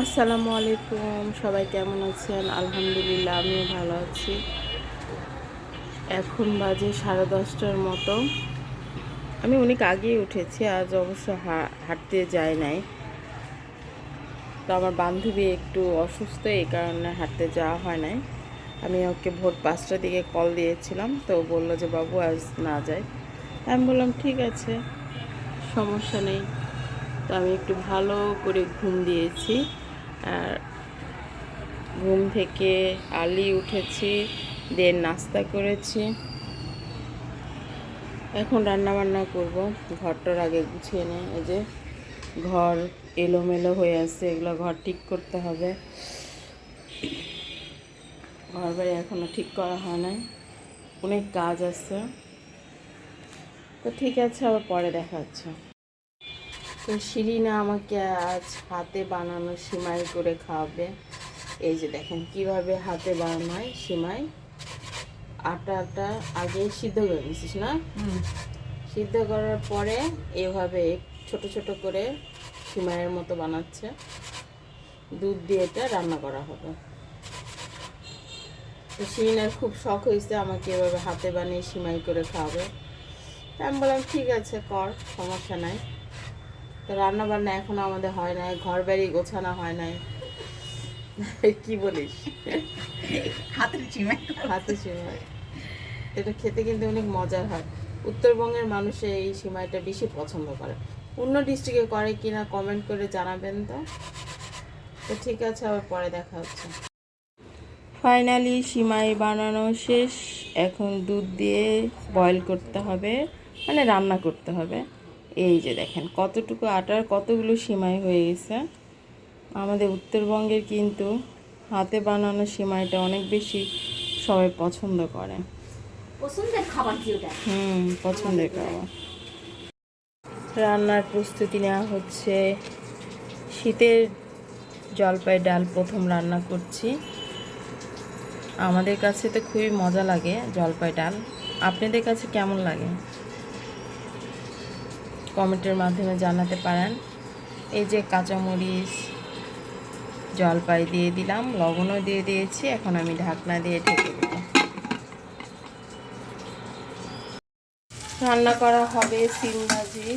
আসসালামু আলাইকুম, সবাই কেমন আছেন? আলহামদুলিল্লাহ, আমিও ভালো আছি। এখন বাজে সাড়ে দশটার মতো। আমি অনেক আগেই উঠেছি, আজ অবশ্য হাঁটতে যাই নাই। তো আমার বান্ধবী একটু অসুস্থ, এই কারণে হাঁটতে যাওয়া হয় নাই। আমি ওকে ভোর পাঁচটার দিকে কল দিয়েছিলাম, তো বলল যে, বাবু, আজ না যায় আমি বললাম, ঠিক আছে, সমস্যা নেই। তো আমি একটু ভালো করে ঘুম দিয়েছি। আর ঘুম থেকে আলি উঠেছি দেন নাস্তা করেছি। এখন রান্না বান্না করব। ঘরটার আগে গুছিয়ে নিই এই যে ঘর এলোমেলো হয়ে আছে, এগুলো ঘর ঠিক করতে হবে। ঘর বাড়ি এখনও ঠিক করা হয় নাই, অনেক কাজ আছে। তো ঠিক আছে, আবার পরে দেখা তো শিরিনা আমাকে আজ হাতে বানানো সিমাই করে খাওয়াবে। এই যে দেখেন কীভাবে হাতে বানানো হয় সিমাই আটাটা আগে সিদ্ধ করে নিছিস না? সিদ্ধ করার পরে এভাবে ছোট ছোট করে সিমাইয়ের মতো বানাচ্ছে। দুধ দিয়ে এটা রান্না করা হবে। তো শিরিনার খুব শখ হয়েছে আমাকে এভাবে হাতে বানিয়ে সিমাই করে খাওয়াবে। আমি বললাম ঠিক আছে কর সমস্যা নাই। তো রান্না বান্না এখনও আমাদের হয় নাই ঘর বাড়ি গোছানো হয় নাই। কি বলিস? হাতের চিমাই হাতে সিমাই এটা খেতে কিন্তু অনেক মজার হয়। উত্তরবঙ্গের মানুষ এই সিমাইটা বেশি পছন্দ করে। অন্য ডিস্ট্রিক্টে করে কিনা কমেন্ট করে জানাবেন তো। তো ঠিক আছে আবার পরে দেখা হচ্ছে। ফাইনালি সিমাই বানানো শেষ। এখন দুধ দিয়ে বয়েল করতে হবে মানে রান্না করতে হবে। এই যে দেখেন কতটুকু আটার কতগুলো সিমাই হয়ে গেছে। আমাদের উত্তরবঙ্গের কিন্তু হাতে বানানো সিমাইটা অনেক বেশি সবাই পছন্দ করে। পছন্দের খাবার কি ওটা? হুম পছন্দের খাবার। রান্নার প্রস্তুতি নেওয়া হচ্ছে। শীতের জলপাই ডাল প্রথম রান্না করছি। আমাদের কাছে তো খুবই মজা লাগে জলপাই ডাল। আপনাদের কাছে কেমন লাগে? কমেন্টের মাধ্যমে জানাতে পারেন। এই যে কাঁচামরিচ জলপাই দিয়ে দিলাম লবণও দিয়ে দিয়েছি এখন আমি ঢাকনা দিয়ে ঢেকে দেবো। রান্না করা হবে সিম ভাজি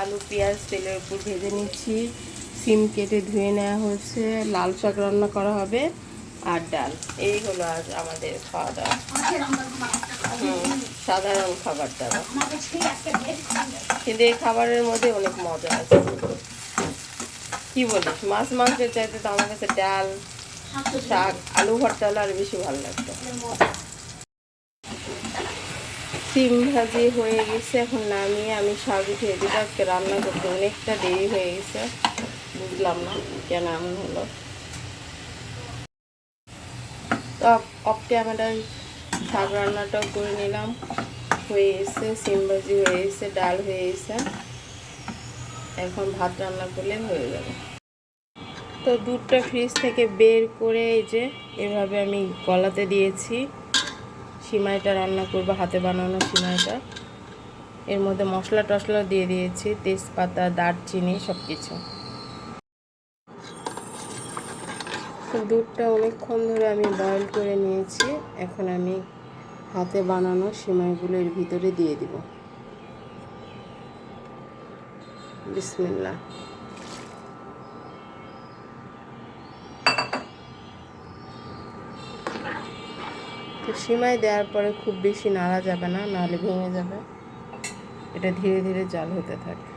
আলু পেঁয়াজ তেলের উপর ভেজে নিচ্ছি। সিম কেটে ধুয়ে নেওয়া হচ্ছে লাল শাক রান্না করা হবে আর ডাল। এই হলো আজ আমাদের খাওয়া দাওয়া। সাধারণ খাবার দাবার কিন্তু এই খাবারের মধ্যে অনেক মজা আছে। কি বলিস? মাছ মাংসের চাইতে তো আমার কাছে ডাল শাক আলু ভর্তা হলে আরও বেশি ভালো লাগতো। সিম ভাজি হয়ে গেছে এখন নামিয়ে আমি শাক উঠিয়ে দিই আজকে রান্না করতে অনেকটা দেরি হয়ে গেছে। বুঝলাম না কেন এমন হলো। তো অফ ক্যামেরায় শাক রান্নাটাও করে নিলাম। হয়ে এসে সিম ভাজি হয়ে এসে ডাল হয়ে এসে এখন ভাত রান্না করলে হয়ে যাবে। তো দুধটা ফ্রিজ থেকে বের করে এই যে এভাবে আমি গলাতে দিয়েছি। সিমাইটা রান্না করব, হাতে বানানো সিমাইটা। এর মধ্যে মশলা টশলা দিয়ে দিয়েছি, তেজপাতা, দারচিনি সব কিছু দুধটা অনেকক্ষণ ধরে আমি বয়েল করে নিয়েছি। এখন আমি হাতে বানানো সিমাইগুলো এর ভিতরে দিয়ে দিব। বিসমিল্লা তো সিমাই দেওয়ার পরে খুব বেশি নাড়া যাবে না নাহলে ভেঙে যাবে। এটা ধীরে ধীরে জাল হতে থাকে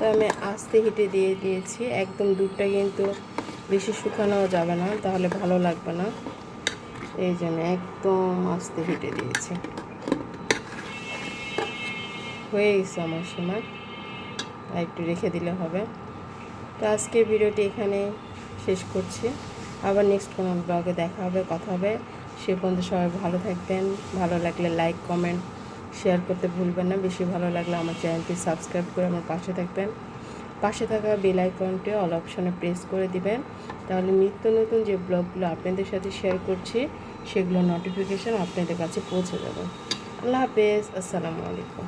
তো আমি আস্তে হিটে দিয়ে দিয়েছি। একদম দুধটা কিন্তু বেশি শুকানোও যাবে না, তাহলে ভালো লাগবে না। এই জন্য একদম আস্তে হিটে দিয়েছি। হয়ে গেছে আমার সময়। একটু রেখে দিলে হবে। তো আজকে ভিডিওটি এখানে শেষ করছি। আবার নেক্সট কোনো ব্লগে দেখা হবে, কথা হবে। সে পর্যন্ত সবাই ভালো থাকবেন। ভালো লাগলে লাইক কমেন্ট শেয়ার করতে ভুলবেন না। বেশি ভালো লাগলে আমার চ্যানেলটি সাবস্ক্রাইব করে আমার পাশে থাকবেন। পাশে থাকা বেল আইকনটি অল অপশনে প্রেস করে দিবেন। তাহলে নিত্য নতুন যে ব্লগগুলো আপনাদের সাথে শেয়ার করছি সেগুলো নোটিফিকেশান আপনাদের কাছে পৌঁছে যাবে। আল্লাহ হাফেজ। আসসালামু আলাইকুম।